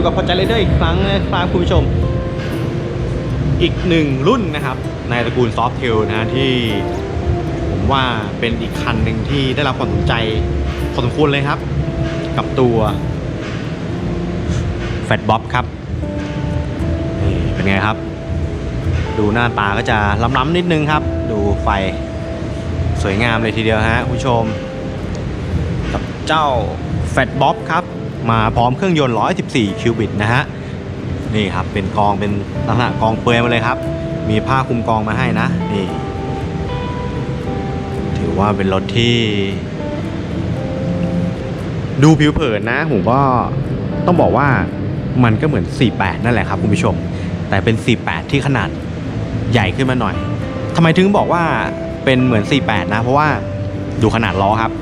ก็อยู่กับพอใจเลเดอร์อีกครั้งนะครับคุณผู้ชม อีกหนึ่งรุ่นนะครับ ในตระกูลซอฟเทลนะฮะที่ผมว่าเป็นอีกคันหนึ่งที่ได้รับความสนใจพอสมควรเลยครับ กับตัวแฟตบ๊อบครับนี่เป็นไงครับ ดูหน้าตาก็จะล้ำๆนิดนึงครับ ดูไฟสวยงามเลยทีเดียวฮะคุณผู้ชม กับเจ้าแฟตบ๊อบครับ มาพร้อมเครื่องยนต์ 114 คิวบิตนะฮะ นี่ครับ เป็นกองเป็นลักษณะกองเปลือยมาเลยครับ มีผ้าคลุมกองมาให้นะ นี่ ถือว่าเป็นรถที่ ดูผิวเผินนะ ผมก็ต้องบอกว่ามันก็เหมือน 48 นั่นแหละครับคุณผู้ชม แต่เป็น 48 ที่ขนาดใหญ่ขึ้นมาหน่อยทำไมถึงบอกว่าเป็นเหมือน 48 นะ เพราะว่าดูขนาดล้อครับ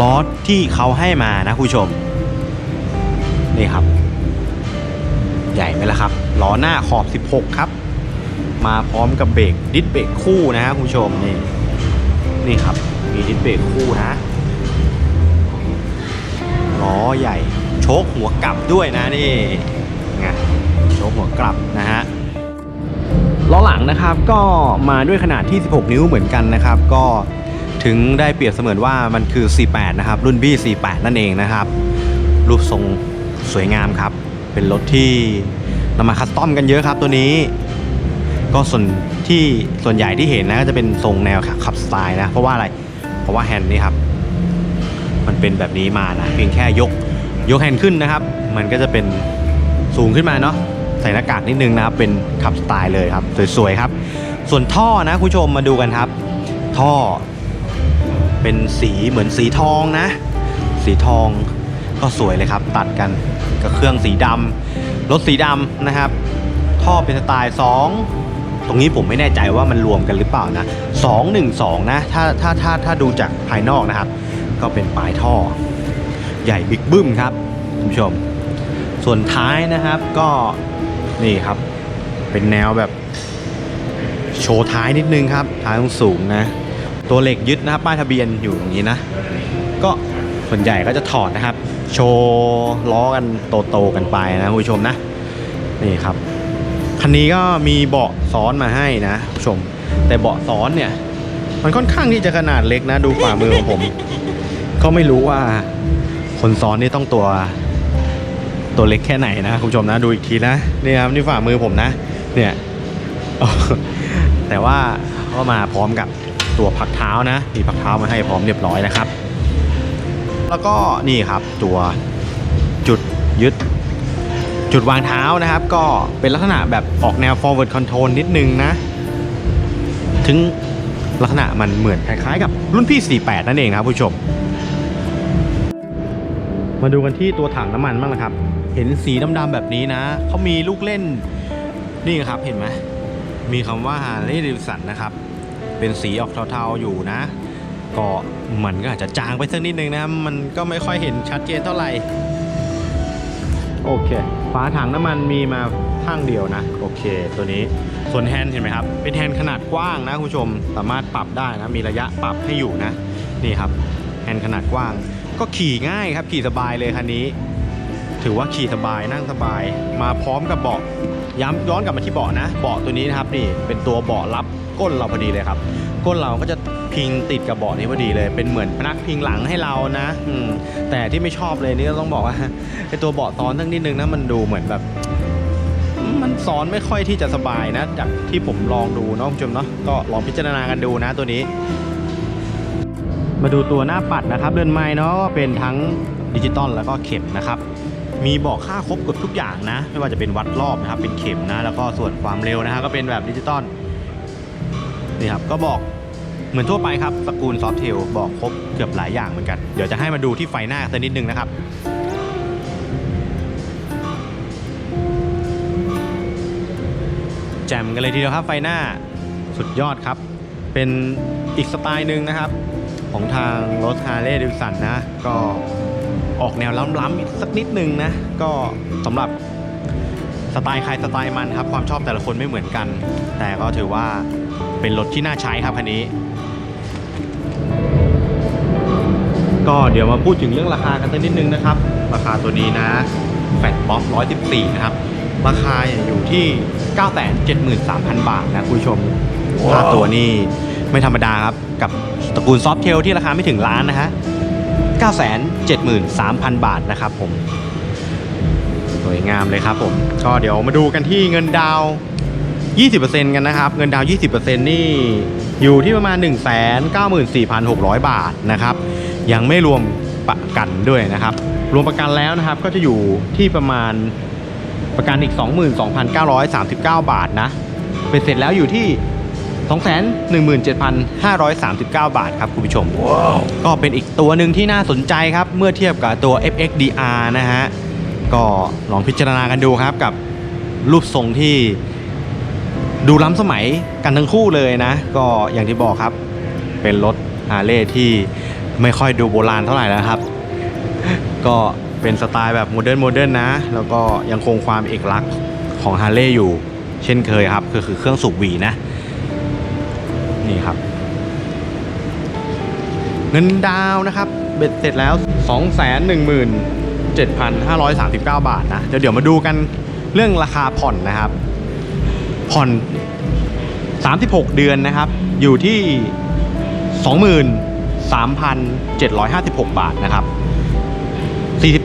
ล้อที่เขาให้มานะคุณผู้ชม นี่ครับ ใหญ่ไหมล่ะครับล้อหน้าขอบ 16 ครับ มาพร้อมกับเบรกดิสเบรกคู่นะฮะคุณผู้ชมนี่นี่ครับ มีดิสเบรกคู่นะล้อใหญ่โชคหัวกลับด้วยนะนี่ไงโชคหัวกลับนะฮะล้อหลังนะครับก็มาด้วยขนาดที่ 16 นิ้วเหมือนกันนะครับ ก็ ถึงได้เปรียบเสมือนว่ามันคือ 48 นะครับ รุ่น B 48 นั่นเองนะครับ รูปทรงสวยงามครับ เป็นรถที่นำมาคัสตอมกันเยอะครับตัวนี้ ก็ส่วนที่ส่วนใหญ่ที่เห็นนะก็จะเป็นทรงแนวขับสไตล์นะ เพราะว่าอะไร เพราะว่าแฮนด์นี่ครับ มันเป็นแบบนี้มานะเพียงแค่ยกยกแฮนด์ขึ้นนะครับ มันก็จะเป็นสูงขึ้นมาเนาะใส่หน้ากากนิดนึงนะครับเป็นขับสไตล์เลยครับ สวยๆครับ ส่วนท่อนะคุณผู้ชมมาดูกันครับ ท่อ เป็นสีเหมือนสีทองนะ สีทองก็สวยเลยครับ ตัดกันกับเครื่องสีดำรถสีดำนะครับ ท่อเป็นสไตล์2ตรงนี้ผมไม่แน่ใจว่ามันรวมกันหรือเปล่านะ212 นะถ้าถ้าถ้าถ้าดูจากภายนอกนะครับ ก็เป็นปลายท่อ ใหญ่บิ๊กบึ้มครับคุณผู้ชม ส่วนท้ายนะครับก็นี่ครับ เป็นแนวแบบโชว์ท้ายนิดนึงครับ ท้ายสูงนะ ตัวเหล็กยึดนะครับป้ายทะเบียนอยู่ตรงนี้นะ ก็ส่วนใหญ่ก็จะถอดนะครับ โชว์ล้อกันโตๆกันไปนะคุณผู้ชมนะนี่ครับคันนี้ก็มีเบาะซ้อนมาให้นะคุณผู้ชม แต่เบาะซ้อนเนี่ย มันค่อนข้างที่จะขนาดเล็กนะ ดูฝ่ามือของผม ก็ไม่รู้ว่าคนซ้อนนี่ต้องตัวตัวเล็กแค่ไหนนะคุณผู้ชมนะดูอีกทีนะนี่ครับนี่ฝ่ามือผมนะ เนี่ยแต่ว่าก็มาพร้อมกับ ตัวพักเท้านะมีพักเท้ามาให้พร้อมเรียบร้อยนะครับ แล้วก็นี่ครับตัวจุดยึด จุดวางเท้านะครับ ก็เป็นลักษณะแบบออกแนว forward control นิดนึงนะ ถึงลักษณะมันเหมือนคล้ายๆ กับรุ่นพี่ 48 นั่นเองนะครับผู้ชม มาดูกันที่ตัวถังน้ำมันบ้างนะครับ เห็นสีดำๆแบบนี้นะ เขามีลูกเล่นนี่ครับเห็นไหมมีคำว่า Harley Davidson นะครับ เป็นสีออกเทาๆอยู่นะ ก็มันก็อาจจะจางไปสักนิดนึงนะ มันก็ไม่ค่อยเห็นชัดเจนเท่าไหร่ โอเค ฝาถังน้ำมันมีมาข้างเดียวนะ โอเค ตัวนี้ ส่วนแฮนด์เห็นไหมครับ เป็นแฮนด์ขนาดกว้างนะคุณผู้ชม สามารถปรับได้นะ มีระยะปรับให้อยู่นะ นี่ครับ แฮนด์ขนาดกว้าง ก็ขี่ง่ายครับ ขี่สบายเลยคันนี้ ถือว่าขี่สบาย นั่งสบาย มาพร้อมกับเบาะย้ำย้อนกลับมาที่เบาะนะ เบาะตัวนี้นะครับนี่ เป็นตัวเบาะรับ ก้นเราพอดีเลยครับ ก้นเราก็จะพิงติดกับเบาะนี้พอดีเลย เป็นเหมือนพนักพิงหลังให้เรานะอืมแต่ที่ไม่ชอบเลยนี่ก็ต้องบอกว่าไอตัวเบาะซ้อนทั้งนิดนึงนะมันดูเหมือนแบบ มันซ้อนไม่ค่อยที่จะสบายนะ จากที่ผมลองดูเนาะคุณผู้ชมเนาะก็ลองพิจารณากันดูนะตัวนี้ มาดูตัวหน้าปัดนะครับเรือนไม้เนาะก็เป็นทั้งดิจิตอลแล้วก็เข็มนะครับมีบอกค่าครบกือบทุกอย่างนะ ไม่ว่าจะเป็นวัดรอบนะครับเป็นเข็มนะ แล้วก็ส่วนความเร็วนะฮะก็เป็นแบบดิจิตอล นี่ครับก็บอกเหมือนทั่วไปครับตระกูลซอฟเทลบอกครบเกือบหลายอย่างเหมือนกัน เดี๋ยวจะให้มาดูที่ไฟหน้าสักนิดนึงนะครับแจ่มกันเลยทีเดียวครับไฟหน้าสุดยอดครับ เป็นอีกสไตล์หนึ่งนะครับ ของทางรถฮาร์เลย์ดิวสันนะ ก็ออกแนวล้ำๆสักนิดนึงนะ ก็สำหรับสไตล์ใครสไตล์มันครับ ความชอบแต่ละคนไม่เหมือนกัน แต่ก็ถือว่า เป็นรถที่น่าใช้ครับคันนี้ ก็เดี๋ยวมาพูดถึงเรื่องราคากันสักนิดนึงนะครับ ราคาตัวนี้นะแฟตบ็อก114นะครับ ราคาอยู่ที่973,000บาทนะคุณผู้ชมค่าตัวนี้ไม่ธรรมดาครับ กับตระกูลซอฟเทลที่ราคาไม่ถึงล้านนะฮะ973,000บาทนะครับผมสวยงามเลยครับผม ก็เดี๋ยวมาดูกันที่เงินดาวน์ 20%กันนะครับ เงินดาวน์20%นี่อยู่ที่ประมาณ 194,600 บาทนะครับ ยังไม่รวมประกันด้วยนะครับ รวมประกันแล้วนะครับก็จะอยู่ที่ประมาณประกันอีก 22,939 บาทนะ เป็นเสร็จแล้วอยู่ที่217,539 บาทครับคุณผู้ชมก็เป็นอีกตัวหนึ่งที่น่าสนใจครับ เมื่อเทียบกับตัว FXDR นะฮะ ก็ลองพิจารณากันดูครับกับรูปทรงที่ ดูล้ำสมัยกันทั้งคู่เลยนะ ก็อย่างที่บอกครับ เป็นรถฮาร์เลย์ที่ไม่ค่อยดูโบราณเท่าไหร่แล้วครับ ก็เป็นสไตล์แบบโมเดิร์นโมเดิร์นนะ แล้วก็ยังคงความเอกลักษณ์ของฮาร์เลย์อยู่ เช่นเคยครับก็คือเครื่องสูบหวีนะ นี่ครับ เงินดาวน์นะครับ เบ็ดเสร็จแล้ว 217,539 บาทนะ เดี๋ยวเดี๋ยวมาดูกันเรื่องราคาผ่อนนะครับ ผ่อน 36 เดือนนะครับ อยู่ที่ 23,756 บาทนะครับ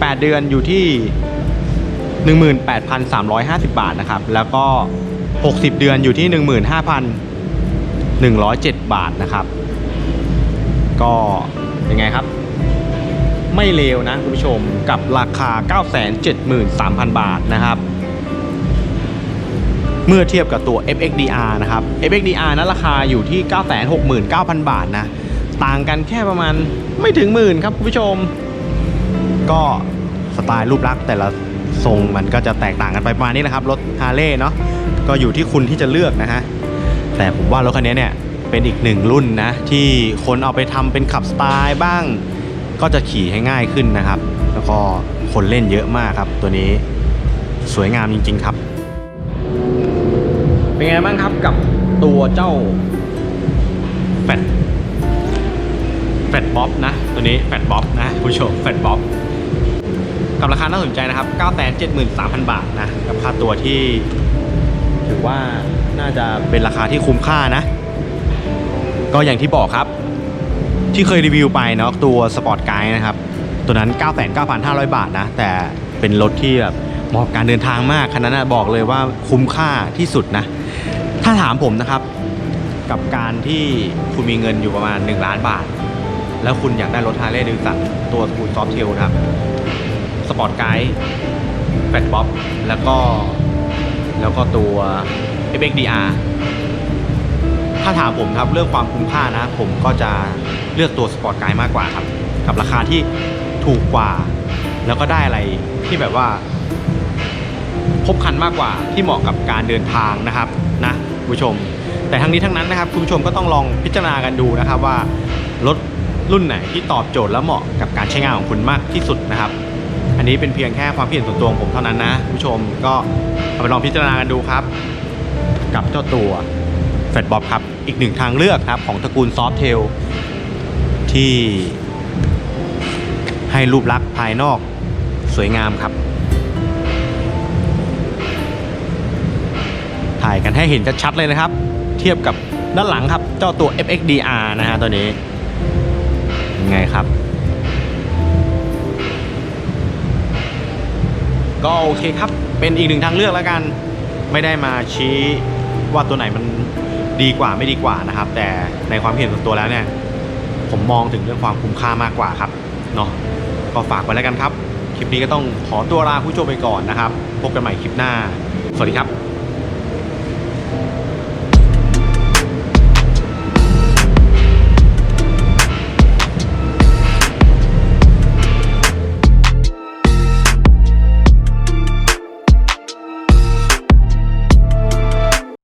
48 เดือนอยู่ที่ 18,350 บาทนะครับ แล้วก็ 60 เดือนอยู่ที่ 15,107 บาทนะครับ ก็ยังไงครับไม่เลวนะคุณผู้ชมกับราคา 973,000 บาทนะครับ เมื่อเทียบกับตัว FXDR นะครับ FXDR นั้นราคาอยู่ที่ 969,000 บาทนะ ต่างกันแค่ประมาณไม่ถึงหมื่นครับคุณผู้ชม ก็สไตล์รูปลักษณ์แต่ละทรงมันก็จะแตกต่างกันไปประมาณนี้นะครับ รถฮาร์เลย์เนาะก็อยู่ที่คุณที่จะเลือกนะฮะ แต่ผมว่ารถคันนี้เนี่ยเป็นอีกหนึ่งรุ่นนะ ที่คนเอาไปทำเป็นขับสไตล์บ้าง ก็จะขี่ให้ง่ายขึ้นนะครับ แล้วก็คนเล่นเยอะมากครับตัวนี้สวยงามจริง ๆ ครับ เป็นไงบ้างครับกับตัวเจ้าแฟตแฟตบ๊อบนะ ตัวนี้แฟตบ๊อบนะผู้ชมแฟตบ๊อบกับราคาน่าสนใจนะครับ 973,000 บาทนะ กับค่าตัวที่ ถือว่าน่าจะเป็นราคาที่คุ้มค่านะ ก็อย่างที่บอกครับ ที่เคยรีวิวไปเนาะตัวสปอร์ตไกด์นะครับ ตัวนั้น 99,500 บาทนะ แต่เป็นรถที่แบบเหมาะกับการเดินทางมากคันนั้นนะบอกเลยว่าคุ้มค่าที่สุดนะ ถ้าถามผมนะครับ กับการที่คุณมีเงินอยู่ประมาณ 1 ล้านบาท แล้วคุณอยากได้รถฮาร์เลย์ดิวสันตัวสกูตซอฟเทลนะครับสปอร์ตไกด์แฟตบ๊อบแล้วก็แล้วก็ตัว FXDR ถ้าถามผมครับเรื่องความคุ้มค่านะ ผมก็จะเลือกตัวสปอร์ตไกด์มากกว่าครับ กับราคาที่ถูกกว่า แล้วก็ได้อะไรที่แบบว่าครบครันมากกว่าที่เหมาะกับการเดินทางนะครับนะ คุณผู้ชม แต่ทั้งนี้ทั้งนั้นนะครับคุณผู้ชมก็ต้องลองพิจารณากันดูนะครับว่ารถรุ่นไหนที่ตอบโจทย์และเหมาะกับการใช้งานของคุณมากที่สุดนะครับ อันนี้เป็นเพียงแค่ความคิดเห็นส่วนตัวของผมเท่านั้นนะคุณผู้ชมก็เอาไปลองพิจารณากันดูครับ กับเจ้าตัวแฟตบ๊อบครับอีกหนึ่งทางเลือกครับของตระกูลซอฟเทลที่ให้รูปลักษณ์ภายนอกสวยงามครับ ถ่ายกันให้เห็นชัดๆเลยนะครับ เทียบกับด้านหลังครับ เจ้าตัว FXDR นะฮะตัวนี้ยังไงครับ ก็โอเคครับ เป็นอีกหนึ่งทางเลือกแล้วกัน ไม่ได้มาชี้ว่าตัวไหนมันดีกว่าไม่ดีกว่านะครับ แต่ในความเห็นส่วนตัวแล้วเนี่ย ผมมองถึงเรื่องความคุ้มค่ามากกว่าครับเนาะก็ฝากไว้แล้วกันครับ คลิปนี้ก็ต้องขอตัวลาผู้ชมไปก่อนนะครับ พบกันใหม่คลิปหน้า สวัสดีครับ